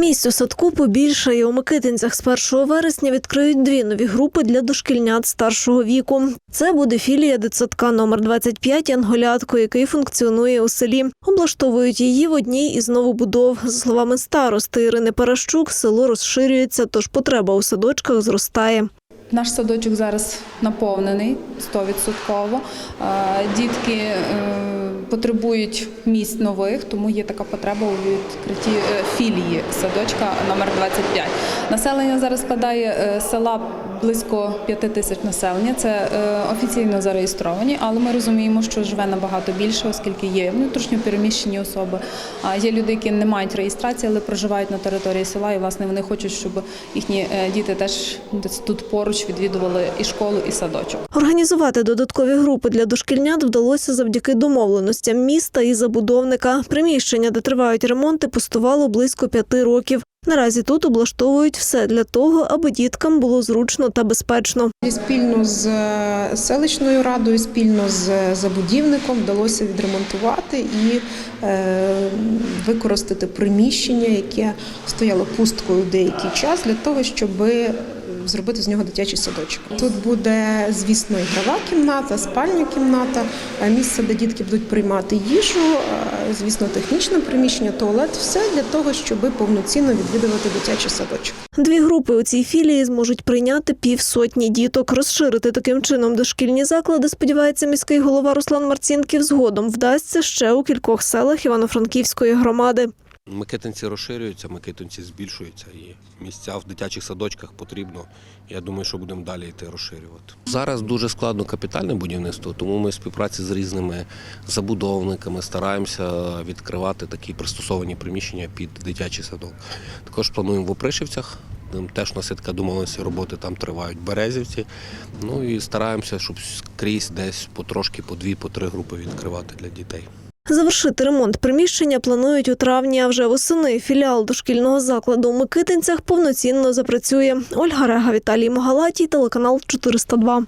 Місць у садку побільшає. У Микитинцях з 1 вересня відкриють дві нові групи для дошкільнят старшого віку. Це буде філія дитсадка номер 25 «Янголятко», який функціонує у селі. Облаштовують її в одній із новобудов. За словами старости Ірини Паращук, село розширюється, тож потреба у садочках зростає. Наш садочок зараз наповнений 100%. Е, Дітки е, потребують місць нових, тому є така потреба у відкритті е, філії садочка номер 25. Населення зараз складає е, села близько 5 тисяч населення. Це е, офіційно зареєстровані, але ми розуміємо, що живе набагато більше, оскільки є внутрішньо переміщені особи. Є люди, які не мають реєстрації, але проживають на території села, і власне вони хочуть, щоб їхні діти теж тут поруч відвідували і школу, і садочок. Організувати додаткові групи для дошкільнят вдалося завдяки домовленостям міста і забудовника. Приміщення, де тривають ремонти, пустувало близько п'яти років. Наразі тут облаштовують все для того, аби діткам було зручно та безпечно. І Спільно з е, селищною радою, спільно з забудівником вдалося відремонтувати і е, використати приміщення, яке стояло пусткою деякий час для того, щоб зробити з нього дитячий садочок. Тут буде, звісно, ігрова кімната, спальня кімната, е, місце, де дітки будуть приймати їжу, е, звісно, технічне приміщення, туалет, все для того, щоб повноцінно відвідувати дитячий садочок. Дві групи у цій філії зможуть прийняти півсотні діток. Розширити таким чином дошкільні заклади, сподівається міський голова Руслан Марцінків. Згодом вдасться ще у кількох селах Івано-Франківської громади. Микитинці розширюються, микитинці збільшуються і місця в дитячих садочках потрібно. Я думаю, що будемо далі йти розширювати. Зараз дуже складно капітальне будівництво, тому ми співпраці з різними забудовниками стараємося відкривати такі пристосовані приміщення під дитячий садок. Також плануємо в Опришівцях. Теж у нас є така домовленість роботи, там тривають березівці. Ну і стараємося, щоб скрізь десь потрошки по дві, по три групи відкривати для дітей. Завершити ремонт приміщення планують у травні, а вже восени філіал дошкільного закладу у Микитинцях повноцінно запрацює. Ольга Рега, Віталій Могалатій, телеканал 402.